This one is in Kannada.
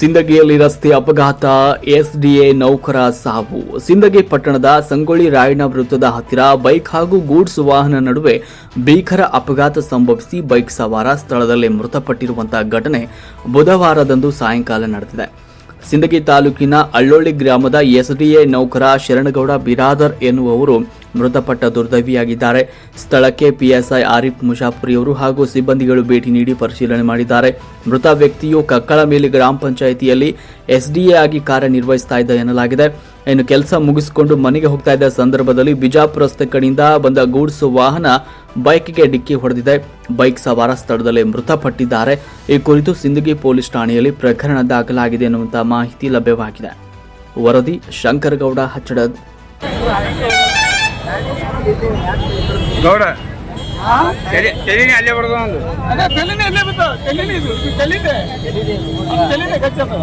ಸಿಂದಗಿಯಲ್ಲಿ ರಸ್ತೆ ಅಪಘಾತ, ಎಸ್ಡಿಎ ನೌಕರ ಸಾವು. ಸಿಂದಗಿ ಪಟ್ಟಣದ ಸಂಗೊಳ್ಳಿ ರಾಯಣ್ಣ ವೃತ್ತದ ಹತ್ತಿರ ಬೈಕ್ ಹಾಗೂ ಗೂಡ್ಸ್ ವಾಹನ ನಡುವೆ ಭೀಕರ ಅಪಘಾತ ಸಂಭವಿಸಿ ಬೈಕ್ ಸವಾರ ಸ್ಥಳದಲ್ಲೇ ಮೃತಪಟ್ಟಿರುವಂತಹ ಘಟನೆ ಬುಧವಾರದಂದು ಸಾಯಂಕಾಲ ನಡೆದಿದೆ. ಸಿಂದಗಿ ತಾಲೂಕಿನ ಅಳ್ಳೊಳ್ಳಿ ಗ್ರಾಮದ ಎಸ್ಡಿಎ ನೌಕರ ಶರಣಗೌಡ ಬಿರಾದರ್ ಎನ್ನುವವರು ಮೃತಪಟ್ಟ ದುರ್ದೈವಿಯಾಗಿದ್ದಾರೆ. ಸ್ಥಳಕ್ಕೆ ಪಿಎಸ್ಐ ಆರಿಫ್ ಮುಷಾಪುರಿಯವರು ಹಾಗೂ ಸಿಬ್ಬಂದಿಗಳು ಭೇಟಿ ನೀಡಿ ಪರಿಶೀಲನೆ ಮಾಡಿದ್ದಾರೆ. ಮೃತ ವ್ಯಕ್ತಿಯು ಕಕ್ಕಳ ಮೇಲೆ ಗ್ರಾಮ ಪಂಚಾಯಿತಿಯಲ್ಲಿ ಎಸ್ಡಿಎ ಆಗಿ ಕಾರ್ಯನಿರ್ವಹಿಸ್ತಾ ಇದ್ದ ಎನ್ನಲಾಗಿದೆ. ಇನ್ನು ಕೆಲಸ ಮುಗಿಸಿಕೊಂಡು ಮನೆಗೆ ಹೋಗ್ತಾ ಇದ್ದ ಸಂದರ್ಭದಲ್ಲಿ ಬಿಜಾಪುರ ಕಡೆಯಿಂದ ಬಂದ ಗೂಡ್ಸ್ ವಾಹನ ಬೈಕ್ಗೆ ಡಿಕ್ಕಿ ಹೊಡೆದಿದೆ. ಬೈಕ್ ಸವಾರ ಸ್ಥಳದಲ್ಲೇ ಮೃತಪಟ್ಟಿದ್ದಾರೆ. ಈ ಕುರಿತು ಸಿಂದಗಿ ಪೊಲೀಸ್ ಠಾಣೆಯಲ್ಲಿ ಪ್ರಕರಣ ದಾಖಲಾಗಿದೆ ಎನ್ನುವಂತಹ ಮಾಹಿತಿ ಲಭ್ಯವಾಗಿದೆ. ವರದಿ ಶಂಕರಗೌಡ ಹಚ್ಚಡದ್. గౌడ తెలియని అల్లే పడుతుంది అదే తెలియని అల్లే పడుతుంది తెలియలేదు తెలియదే తెలియదే ఖచ్చితంగా.